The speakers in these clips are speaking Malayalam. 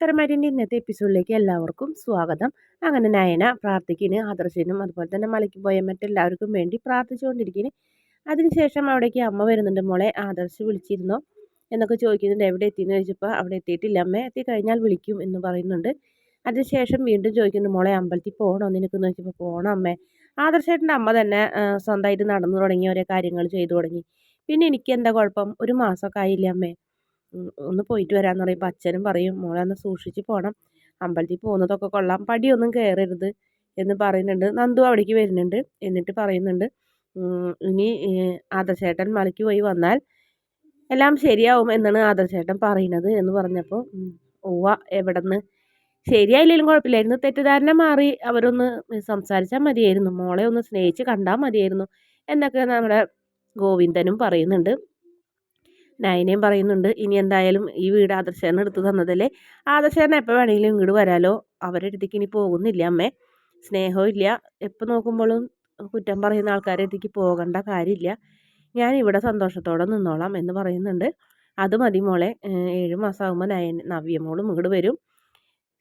ഉത്തരമരിന്റെ ഇന്നത്തെ എപ്പിസോഡിലേക്ക് എല്ലാവർക്കും സ്വാഗതം. അങ്ങനെ നയന പ്രാർത്ഥിക്കുന്നു ആദർശനും അതുപോലെ തന്നെ മലയ്ക്ക് പോയ മറ്റെല്ലാവർക്കും വേണ്ടി പ്രാർത്ഥിച്ചുകൊണ്ടിരിക്കുന്നു അതിനുശേഷം അവിടേക്ക് അമ്മ വരുന്നുണ്ട്. മോളെ ആദർശ് വിളിച്ചിരുന്നോ എന്നൊക്കെ ചോദിക്കുന്നുണ്ട്. എവിടെ എത്തിയെന്ന് ചോദിച്ചപ്പോൾ അവിടെ എത്തിയിട്ടില്ല. അമ്മ എത്തി കഴിഞ്ഞാൽ വിളിക്കും എന്ന് പറയുന്നുണ്ട്. അതിനുശേഷം വീണ്ടും ചോദിക്കുന്നു മോളെ അമ്പലത്തിൽ പോകണോ നിനക്കെന്ന് ചോദിച്ചപ്പോൾ പോകണം അമ്മേ. ആദർശേട്ടന്റെ അമ്മ തന്നെ സ്വന്തമായിട്ട് നടന്നു തുടങ്ങി ഓരോ കാര്യങ്ങൾ ചെയ്തു തുടങ്ങി. പിന്നെ എനിക്ക് എന്താ കുഴപ്പം? ഒരു മാസമൊക്കെ ആയില്ലേ അമ്മേ. ഒന്ന് പോയിട്ട് വരാമെന്ന് പറയുമ്പോൾ അച്ഛനും പറയും മോളെ ഒന്ന് സൂക്ഷിച്ച് പോകണം അമ്പലത്തിൽ പോകുന്നതൊക്കെ കൊള്ളാം. പടിയൊന്നും കയറരുത് എന്ന് പറയുന്നുണ്ട്. നന്ദു അവിടേക്ക് വരുന്നുണ്ട്. എന്നിട്ട് പറയുന്നുണ്ട് ഇനി ആദർശേട്ടൻ മലയ്ക്ക് പോയി വന്നാൽ എല്ലാം ശരിയാവും എന്നാണ് ആദർശേട്ടൻ പറയുന്നത് എന്ന് പറഞ്ഞപ്പോൾ ഓവ എവിടെ നിന്ന് ശരിയായില്ലെങ്കിലും കുഴപ്പമില്ലായിരുന്നു. തെറ്റിദ്ധാരണ മാറി. അവരൊന്ന് സംസാരിച്ചാൽ മതിയായിരുന്നു. മോളെ ഒന്ന് സ്നേഹിച്ച് കണ്ടാൽ മതിയായിരുന്നു. എന്നൊക്കെ നമ്മുടെ ഗോവിന്ദനും പറയുന്നുണ്ട്. നയനയും പറയുന്നുണ്ട്. ഇനി എന്തായാലും ഈ വീട് ആദർശേന എടുത്തു തന്നതല്ലേ? ആദർശേന എപ്പോൾ വേണമെങ്കിലും ഇങ്ങോട്ട് വരാലോ. അവരുടെ അടുത്തേക്ക് ഇനി പോകുന്നില്ല അമ്മേ. സ്നേഹവും ഇല്ല. എപ്പോൾ നോക്കുമ്പോഴും കുറ്റം പറയുന്ന ആൾക്കാരെ അടുത്തേക്ക് പോകേണ്ട കാര്യമില്ല. ഞാൻ ഇവിടെ സന്തോഷത്തോടെ നിന്നോളാം എന്ന് പറയുന്നുണ്ട്. അത് മതി മോളെ. ഏഴ് മാസമാകുമ്പോൾ നയൻ നവ്യമോളും ഇങ്ങോട്ട് വരും.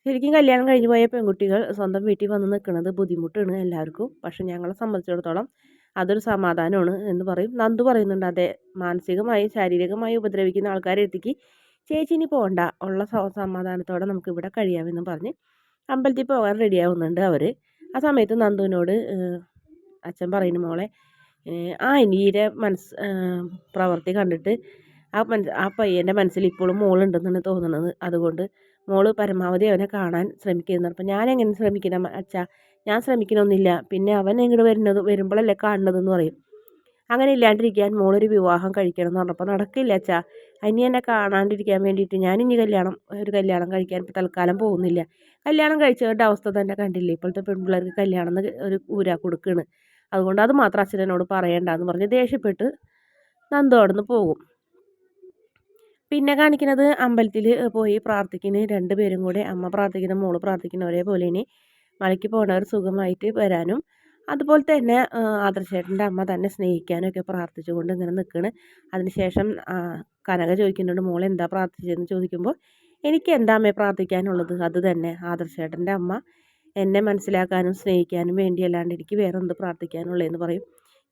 ശരിക്കും കല്യാണം കഴിഞ്ഞ് പോയ പെൺകുട്ടികൾ സ്വന്തം വീട്ടിൽ വന്ന് നിൽക്കുന്നത് ബുദ്ധിമുട്ടാണ് എല്ലാവർക്കും. പക്ഷെ ഞങ്ങളെ സംബന്ധിച്ചിടത്തോളം അതൊരു സമാധാനമാണ് എന്ന് പറയും. നന്ദു പറയുന്നുണ്ട് അതെ മാനസികമായി ശാരീരികമായി ഉപദ്രവിക്കുന്ന ആൾക്കാരെ എത്തിക്ക് ചേച്ചി ഇനി പോകണ്ട ഉള്ള സമാധാനത്തോടെ നമുക്ക് ഇവിടെ കഴിയാമെന്ന് പറഞ്ഞ് അമ്പലത്തിൽ പോകാൻ റെഡിയാവുന്നുണ്ട് അവർ ആ സമയത്ത് നന്ദുവിനോട് അച്ഛൻ പറയുന്നു മോളെ ആ ഇനിയുടെ മനസ്സ് പ്രവൃത്തി കണ്ടിട്ട് ആ മനസ് ആ പയ്യന്റെ മനസ്സിൽ ഇപ്പോഴും മോളുണ്ടെന്നാണ് തോന്നുന്നത്. അതുകൊണ്ട് മോൾ പരമാവധി അവനെ കാണാൻ ശ്രമിക്കുന്നുണ്ട് അപ്പം ഞാൻ എങ്ങനെ ശ്രമിക്കണം അച്ഛാ? ഞാൻ ശ്രമിക്കണമെന്നില്ല പിന്നെ അവൻ ഇങ്ങോട്ട് വരുന്നത്? വരുമ്പോഴല്ലേ കാണുന്നതെന്ന് പറയും. അങ്ങനെ ഇല്ലാണ്ടിരിക്കാൻ മോളൊരു വിവാഹം കഴിക്കണം എന്ന് പറഞ്ഞപ്പോൾ നടക്കില്ല അച്ഛാ. അനി എന്നെ കാണാണ്ടിരിക്കാൻ വേണ്ടിയിട്ട് ഞാൻ ഇനി കല്യാണം ഒരു കല്യാണം കഴിക്കാൻ തൽക്കാലം പോകുന്നില്ല. കല്യാണം കഴിച്ചവരുടെ അവസ്ഥ തന്നെ കണ്ടില്ലേ? ഇപ്പോഴത്തെ പെൺപിള്ളേർക്ക് കല്യാണം എന്ന് ഒരു ഊരാ കൊടുക്കുകയാണ് അതുകൊണ്ട് അത് മാത്രം അച്ഛനോട് പറയണ്ടെന്ന് പറഞ്ഞ് ദേഷ്യപ്പെട്ട് നന്ദോടന്ന് പോകും. പിന്നെ കാണിക്കുന്നത് അമ്പലത്തിൽ പോയി പ്രാർത്ഥിക്കുന്ന രണ്ടുപേരും കൂടെ അമ്മ പ്രാർത്ഥിക്കുന്ന മോൾ പ്രാർത്ഥിക്കുന്ന ഒരേപോലെ ഇനി മലയ്ക്ക് പോകണവർ സുഖമായിട്ട് വരാനും അതുപോലെ തന്നെ ആദർശേട്ടന്റെ അമ്മ തന്നെ സ്നേഹിക്കാനും ഒക്കെ പ്രാർത്ഥിച്ചുകൊണ്ട് ഇങ്ങനെ നിൽക്കുകയാണ് അതിനുശേഷം കനക ചോദിക്കുന്നുണ്ട് മോൾ എന്താ പ്രാർത്ഥിച്ചതെന്ന്? ചോദിക്കുമ്പോൾ എനിക്ക് എന്താ അമ്മയെ പ്രാർത്ഥിക്കാനുള്ളത്? അത് തന്നെ. ആദർശേട്ടന്റെ അമ്മ എന്നെ മനസ്സിലാക്കാനും സ്നേഹിക്കാനും വേണ്ടി അല്ലാണ്ട് എനിക്ക് വേറെ എന്ത് പ്രാർത്ഥിക്കാനുള്ളതെന്ന് പറയും.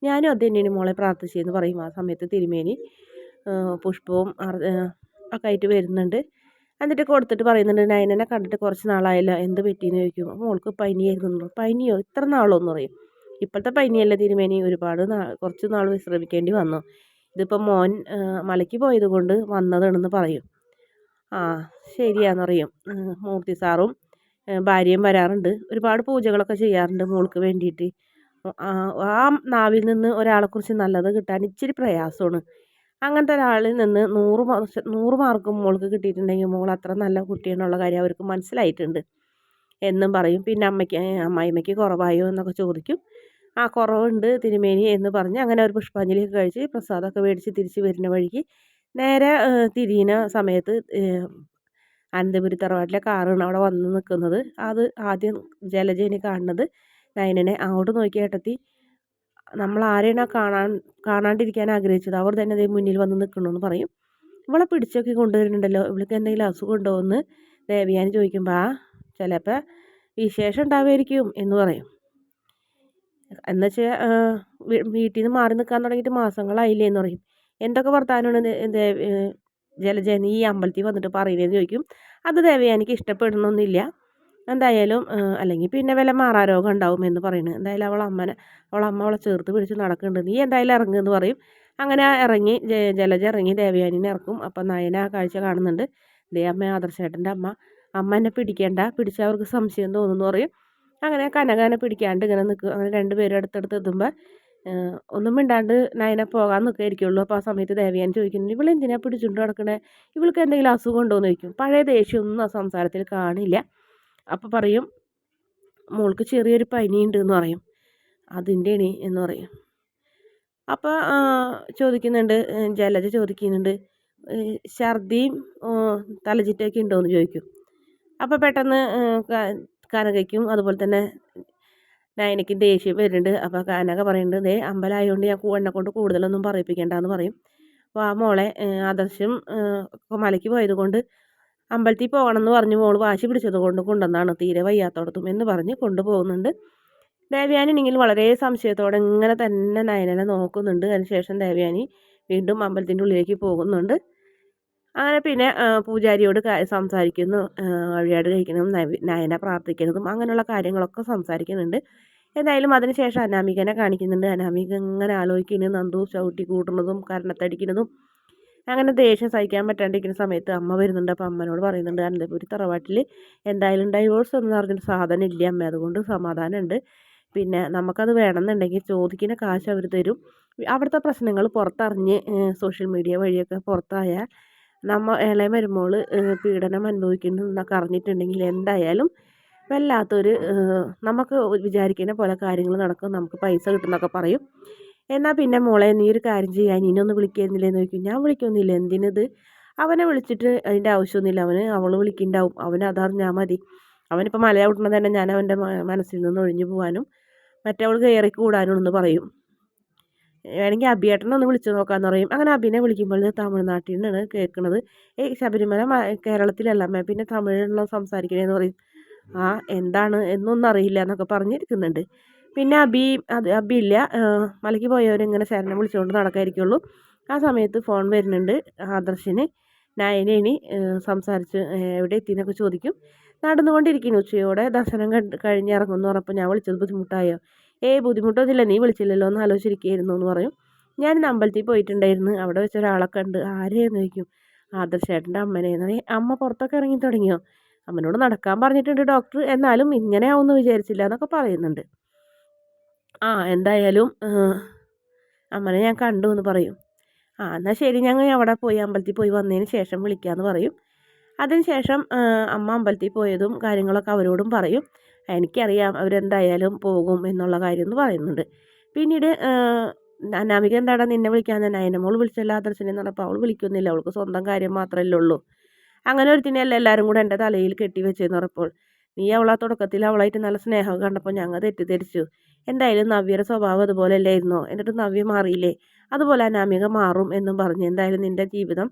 ഞാനും അത് തന്നെയാണ് മോളെ പ്രാർത്ഥിച്ചതെന്ന് പറയും ആ സമയത്ത് തിരുമേനി. പുഷ്പവും ഒക്കെ ആയിട്ട് വരുന്നുണ്ട്. എന്നിട്ട് കൊടുത്തിട്ട് പറയുന്നുണ്ട് നയനനെ കണ്ടിട്ട് കുറച്ച് നാളായല്ലോ എന്ത് പറ്റിയെന്ന് ചോദിക്കും. മോൾക്ക് പനിയായിരുന്നു. പനിയോ? ഇത്ര നാളോ എന്ന് പറയും. ഇപ്പോഴത്തെ പനിയല്ല തിരുമേനി? ഒരുപാട് കുറച്ച് നാൾ വിശ്രമിക്കേണ്ടി വന്നു. ഇതിപ്പോൾ മോൻ മലയ്ക്ക് പോയത് കൊണ്ട് വന്നതാണെന്ന് പറയും. ആ ശരിയാന്ന് പറയും. മൂർത്തി സാറും ഭാര്യയും വരാറുണ്ട്. ഒരുപാട് പൂജകളൊക്കെ ചെയ്യാറുണ്ട് മോൾക്ക് വേണ്ടിയിട്ട്. ആ നാവിൽ നിന്ന് ഒരാളെക്കുറിച്ച് നല്ലത് കിട്ടാൻ ഇച്ചിരി പ്രയാസമാണ്. അങ്ങനത്തെ ഒരാളിൽ നിന്ന് നൂറ് നൂറ് മാർക്കും മോൾക്ക് കിട്ടിയിട്ടുണ്ടെങ്കിൽ മോൾ അത്ര നല്ല കുട്ടിയെന്നുള്ള കാര്യം അവർക്ക് മനസ്സിലായിട്ടുണ്ട്. എന്നും പറയും. പിന്നെ അമ്മയ്ക്ക് അമ്മായിമ്മയ്ക്ക് കുറവായോ എന്നൊക്കെ ചോദിക്കും. ആ കുറവുണ്ട് തിരുമേനി എന്ന് പറഞ്ഞ് അങ്ങനെ ഒരു പുഷ്പാഞ്ജലിയൊക്കെ കഴിച്ച് പ്രസാദമൊക്കെ മേടിച്ച് തിരിച്ച് വരുന്ന വഴിക്ക് നേരെ തിരിയുന്ന സമയത്ത് അനന്തപുരി തറവാട്ടിലെ കാറാണ് അവിടെ വന്ന് നിൽക്കുന്നത്. അത് ആദ്യം ജലജേനി കാണുന്നത്. നയനനെ അങ്ങോട്ട് നോക്കി ഏട്ടത്തി. നമ്മൾ ആരെയാണ് കാണാൻ കാണാണ്ടിരിക്കാൻ ആഗ്രഹിച്ചത്? അവർ തന്നെ അതേ മുന്നിൽ വന്ന് നിൽക്കണമെന്ന് പറയും. ഇവളെ പിടിച്ചൊക്കെ കൊണ്ടുവരുന്നുണ്ടല്ലോ. ഇവൾക്ക് എന്തെങ്കിലും അസുഖം ഉണ്ടോ എന്ന് ദേവിയാനി ചോദിക്കുമ്പോൾ ആ ചിലപ്പോൾ വിശേഷം ഉണ്ടാവുമായിരിക്കും എന്ന് പറയും. എന്നുവെച്ചാൽ വീട്ടിൽ നിന്ന് മാറി നിൽക്കാൻ തുടങ്ങിയിട്ട് മാസങ്ങളായില്ലേ എന്ന് പറയും. എന്തൊക്കെ വർത്താനമാണ് ജലജനി ഈ അമ്പലത്തിൽ വന്നിട്ട് പറയുന്നതെന്ന് ചോദിക്കും. അത് ദേവയാനിക്ക് ഇഷ്ടപ്പെടണമെന്നില്ല എന്തായാലും അല്ലെങ്കിൽ പിന്നെ വല്ല മാറാരോഗം ഉണ്ടാവും എന്ന് പറയുന്നത് എന്തായാലും അവൾ അമ്മനെ അവളമ്മ അവളെ ചേർത്ത് പിടിച്ച് നടക്കുന്നുണ്ട് നീ എന്തായാലും ഇറങ്ങുമെന്ന് പറയും. അങ്ങനെ ഇറങ്ങി ജലജ ഇറങ്ങി ദേവയാനിനെ ഇറക്കും. അപ്പം നയന ആ കാഴ്ച കാണുന്നുണ്ട്. ദേ അമ്മ ആദർശേട്ടന്റെ അമ്മ. അമ്മ എന്നെ പിടിക്കേണ്ട പിടിച്ച അവർക്ക് സംശയം തോന്നുന്നു പറയും. അങ്ങനെ കനകനെ പിടിക്കാണ്ട് ഇങ്ങനെ നിൽക്കും. അങ്ങനെ രണ്ടുപേരും അടുത്തടുത്ത് എത്തുമ്പോൾ ഒന്നും മിണ്ടാണ്ട് നയന പോകാൻ നിൽക്കുകയായിരിക്കുള്ളൂ. അപ്പോൾ ആ സമയത്ത് ദേവയാൻ ചോദിക്കുന്നു ഇവൾ എന്തിനാണ് പിടിച്ചുകൊണ്ട് നടക്കണേ? ഇവൾക്ക് എന്തെങ്കിലും അസുഖം ഉണ്ടോ? എന്ന് ചോദിക്കും. പഴയ ദേഷ്യമൊന്നും ആ സംസാരത്തിൽ കാണില്ല. അപ്പോൾ പറയും മോൾക്ക് ചെറിയൊരു പനിയുണ്ട് എന്ന് പറയും അതിന്റെയാണ് എന്ന് പറയും. അപ്പോൾ ചോദിക്കുന്നുണ്ട് ജലജ ചോദിക്കുന്നുണ്ട് ഛർദിയും തലചിറ്റൊക്കെ ഉണ്ടോ എന്ന് ചോദിക്കും. അപ്പോൾ പെട്ടെന്ന് കനകയ്ക്കും അതുപോലെ തന്നെ നയനയ്ക്കും ദേഷ്യം വരുന്നുണ്ട്. അപ്പോൾ കനക പറയുന്നുണ്ട് ദേ അമ്പലമായതുകൊണ്ട് ഞാൻ എന്നെ കൊണ്ട് കൂടുതലൊന്നും പറയിപ്പിക്കേണ്ടെന്ന് പറയും. അപ്പോൾ ആ മോളെ ആദർശം മലയ്ക്ക് പോയത് കൊണ്ട് അമ്പലത്തിൽ പോകണം എന്ന് പറഞ്ഞ് മോൾ വാശി പിടിച്ചത് കൊണ്ട് കൊണ്ടുവന്നാണ്. തീരെ വയ്യാത്തോടത്തും എന്ന് പറഞ്ഞ് കൊണ്ടുപോകുന്നുണ്ട്. ദേവയാനിണെങ്കിൽ വളരെ സംശയത്തോടെ ഇങ്ങനെ തന്നെ നയനനെ നോക്കുന്നുണ്ട്. അതിനുശേഷം ദേവ്യാനി വീണ്ടും അമ്പലത്തിന്റെ ഉള്ളിലേക്ക് പോകുന്നുണ്ട്. അങ്ങനെ പിന്നെ പൂജാരിയോട് സംസാരിക്കുന്നു. വഴിയാട് കഴിക്കണം നയന പ്രാർത്ഥിക്കുന്നതും അങ്ങനെയുള്ള കാര്യങ്ങളൊക്കെ സംസാരിക്കുന്നുണ്ട്. എന്തായാലും അതിനുശേഷം അനാമികനെ കാണിക്കുന്നുണ്ട്. അനാമിക ഇങ്ങനെ ആലോചിക്കുന്നു നന്ദു ചവിട്ടി കൂട്ടുന്നതും കരണത്തടിക്കുന്നതും അങ്ങനെ ദേഷ്യം സഹിക്കാൻ പറ്റാണ്ടിരിക്കുന്ന സമയത്ത് അമ്മ വരുന്നുണ്ട്. അപ്പോൾ അമ്മനോട് പറയുന്നുണ്ട് അനന്തപുരി തറവാട്ടിൽ എന്തായാലും ഡൈവോഴ്സ് എന്ന് പറഞ്ഞിട്ട് സാധനം ഇല്ല അമ്മ. അതുകൊണ്ട് സമാധാനമുണ്ട്. പിന്നെ നമുക്കത് വേണമെന്നുണ്ടെങ്കിൽ ചോദിക്കുന്ന കാശ് അവർ തരും. അവിടുത്തെ പ്രശ്നങ്ങൾ പുറത്തറിഞ്ഞ് സോഷ്യൽ മീഡിയ വഴിയൊക്കെ പുറത്തായാൽ നമ്മ ഇളയ മരുമോൾ പീഡനം അനുഭവിക്കുന്നുണ്ടെന്നൊക്കെ അറിഞ്ഞിട്ടുണ്ടെങ്കിൽ എന്തായാലും വല്ലാത്തൊരു നമുക്ക് വിചാരിക്കുന്ന പോലെ കാര്യങ്ങൾ നടക്കും. നമുക്ക് പൈസ കിട്ടുന്നൊക്കെ പറയും. എന്നാൽ പിന്നെ മോളെ നീ ഒരു കാര്യം ചെയ്യാൻ ഇനിയൊന്ന് വിളിക്കുന്നില്ലേ എന്ന് ചോദിക്കും. ഞാൻ വിളിക്കൊന്നുമില്ല. എന്തിനത്? അവനെ വിളിച്ചിട്ട് അതിന്റെ ആവശ്യമൊന്നുമില്ല. അവന് അവൾ വിളിക്കുന്നുണ്ടാവും. അവന് അതറിഞ്ഞാൽ മതി. അവനിപ്പോൾ മല ചവിട്ടണ തന്നെ ഞാൻ അവന്റെ മനസ്സിൽ നിന്ന് ഒഴിഞ്ഞു പോകാനും മറ്റവൾ കയറി കൂടാനും എന്ന് പറയും. വേണമെങ്കിൽ അബിയേട്ടനെ ഒന്ന് വിളിച്ചു നോക്കാമെന്ന് പറയും. അങ്ങനെ അബിനെ വിളിക്കുമ്പോൾ തമിഴ്നാട്ടിൽ നിന്നാണ് കേൾക്കുന്നത് ഏ ശബരിമല കേരളത്തിലല്ല പിന്നെ തമിഴിലുള്ള സംസാരിക്കണേന്ന് പറയും. ആ എന്താണ് എന്നൊന്നും അറിയില്ല എന്നൊക്കെ പറഞ്ഞിരിക്കുന്നുണ്ട്. പിന്നെ അബി അത് അബി ഇല്ല. മലയ്ക്ക് പോയവരിങ്ങനെ ശരണം വിളിച്ചുകൊണ്ട് നടക്കായിരിക്കുള്ളൂ. ആ സമയത്ത് ഫോൺ വരുന്നുണ്ട് ആദർശിന്. നയനേനി സംസാരിച്ച് എവിടെ എത്തിയെന്നൊക്കെ ചോദിക്കും. നടന്നുകൊണ്ടിരിക്കുന്നു. ഉച്ചയോടെ ദർശനം കണ്ട് കഴിഞ്ഞിറങ്ങുമെന്ന് പറഞ്ഞപ്പോൾ ഞാൻ വിളിച്ചത് ബുദ്ധിമുട്ടായോ? ഏയ് ബുദ്ധിമുട്ടൊന്നുമില്ല. നീ വിളിച്ചില്ലല്ലോ എന്ന് ആലോചിച്ചിരിക്കുകയായിരുന്നു എന്ന് പറയും. ഞാൻ അമ്പലത്തിൽ പോയിട്ടുണ്ടായിരുന്നു. അവിടെ വെച്ച ഒരാളൊക്കെ ഉണ്ട് ആരെയെന്ന് ചോദിക്കും? ആദർശേട്ടന്റെ അമ്മനെന്ന് അമ്മ പുറത്തൊക്കെ ഇറങ്ങി തുടങ്ങിയോ? അമ്മനോട് നടക്കാൻ പറഞ്ഞിട്ടുണ്ട് ഡോക്ടർ. എന്നാലും ഇങ്ങനെ ആവുമെന്ന് വിചാരിച്ചില്ല എന്നൊക്കെ പറയുന്നുണ്ട്. ആ എന്തായാലും അമ്മനെ ഞാൻ കണ്ടു എന്ന് പറയും. ആ എന്നാൽ ശരി ഞങ്ങൾ അവിടെ പോയി അമ്പലത്തിൽ പോയി വന്നതിന് ശേഷം വിളിക്കാമെന്ന് പറയും. അതിന് ശേഷം അമ്മ അമ്പലത്തിൽ പോയതും കാര്യങ്ങളൊക്കെ അവരോടും പറയും. എനിക്കറിയാം അവരെന്തായാലും പോകും എന്നുള്ള കാര്യം എന്ന് പറയുന്നുണ്ട്. പിന്നീട് അനാമിക എന്താടാ നിന്നെ വിളിക്കാൻ തന്നെ? അതിന്റെ മോൾ വിളിച്ചല്ല ആദർശനെ എന്ന് പറഞ്ഞപ്പോൾ അവൾ വിളിക്കുന്നില്ല. അവൾക്ക് സ്വന്തം കാര്യം മാത്രമല്ലേ ഉള്ളൂ. അങ്ങനെ ഒരുത്തിനെയല്ല എല്ലാവരും കൂടെ എന്റെ തലയിൽ കെട്ടി വെച്ചെന്ന് പറഞ്ഞപ്പോൾ നീ അവളാ തുടക്കത്തിൽ അവളായിട്ട് നല്ല സ്നേഹം കണ്ടപ്പോൾ ഞങ്ങൾ തെറ്റിദ്ധരിച്ചു. എന്തായാലും നവ്യയുടെ സ്വഭാവം അതുപോലെ അല്ലായിരുന്നോ? എന്നിട്ട് നവ്യ മാറിയില്ലേ? അതുപോലെ അനാമിക മാറും എന്നും പറഞ്ഞു. എന്തായാലും നിന്റെ ജീവിതം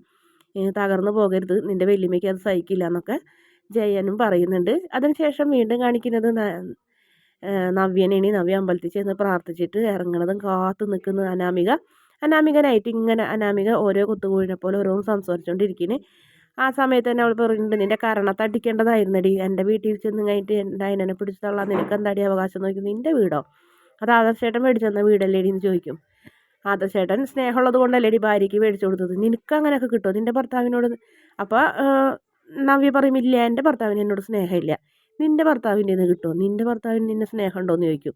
തകർന്നു പോകരുത്. നിന്റെ വെല്ലുമയ്ക്ക് അത് സഹിക്കില്ല എന്നൊക്കെ ജയനും പറയുന്നുണ്ട്. അതിനുശേഷം വീണ്ടും കാണിക്കുന്നത് നവ്യനേണി നവ്യ അമ്പലത്തിൽ ചെന്ന് പ്രാർത്ഥിച്ചിട്ട് ഇറങ്ങണതും കാത്തു നിൽക്കുന്ന അനാമിക. അനാമികനായിട്ട് ഇങ്ങനെ അനാമിക ഓരോ കുത്തുകൂഴിനെ പോലെ ഓരോന്ന് സംസാരിച്ചുകൊണ്ടിരിക്കുന്നത് ആ സമയത്ത് തന്നെ അവൾ പറയുന്നുണ്ട് നിന്റെ കരണത്തടിക്കേണ്ടതായിരുന്നടി എന്റെ വീട്ടിൽ ചെന്ന് കഴിഞ്ഞിട്ട് എന്റെ അതിനെ പിടിച്ചിട്ടുള്ള തള്ളാൻ നിനക്ക് എന്താടി അവകാശം? നോക്കി നിന്റെ വീടോ? അത് ആദർശേട്ടൻ മേടിച്ചു തന്ന വീടല്ലേടി എന്ന് ചോദിക്കും. ആദർശേട്ടൻ സ്നേഹമുള്ളത് കൊണ്ടല്ലേടി ഭാര്യയ്ക്ക് മേടിച്ചു കൊടുത്തത്? നിനക്ക് അങ്ങനെയൊക്കെ കിട്ടുമോ നിന്റെ ഭർത്താവിനോട്? അപ്പോൾ നവ്യ പറയും ഇല്ല എന്റെ ഭർത്താവിന് എന്നോട് സ്നേഹമില്ല. നിന്റെ ഭർത്താവിന്റെ നിന്ന് കിട്ടുമോ നിന്റെ ഭർത്താവിന് നിന്നെ സ്നേഹമുണ്ടോ എന്ന് ചോദിക്കും.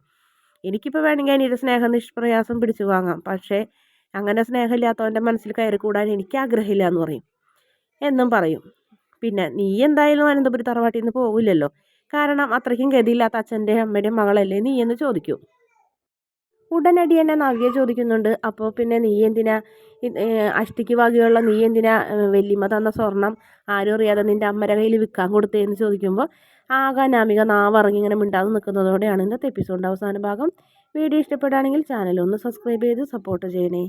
എനിക്കിപ്പോൾ വേണമെങ്കിൽ അതിന്റെ സ്നേഹം നിഷ്പ്രയാസം പിടിച്ചു വാങ്ങാം. പക്ഷേ അങ്ങനെ സ്നേഹമില്ലാത്തവന്റെ മനസ്സിൽ കയറി കൂടാൻ എനിക്ക് ആഗ്രഹമില്ല എന്ന് പറയും. എന്നും പറയും. പിന്നെ നീ എന്തായാലും അനന്തപുരി തറവാട്ടിൽ നിന്ന് പോകില്ലല്ലോ കാരണം അത്രയ്ക്കും ഗതിയില്ലാത്ത അച്ഛന്റെയും അമ്മയുടെയും മകളല്ലേ നീ? എന്ന് ചോദിക്കും. ഉടനടി തന്നെ നവ്യ ചോദിക്കുന്നുണ്ട്. അപ്പോൾ പിന്നെ നീ എന്തിനാ? അഷ്ടിക്ക് വകയുള്ള നീ എന്തിനാ വല്യമ്മ തന്ന സ്വർണം ആരും അറിയാതെ നിന്റെ അമ്മയുടെ കയ്യിൽ വിൽക്കാൻ കൊടുത്തേന്ന് ചോദിക്കുമ്പോൾ ആകെ നാമിക നാവറങ്ങി ഇങ്ങനെ മിണ്ടാതെ നിൽക്കുന്നതോടെയാണ് ഇന്നത്തെ എപ്പിസോഡിന്റെ അവസാന ഭാഗം. വീഡിയോ ഇഷ്ടപ്പെടുകയാണെങ്കിൽ ചാനൽ ഒന്ന് സബ്സ്ക്രൈബ് ചെയ്ത് സപ്പോർട്ട് ചെയ്യണേ.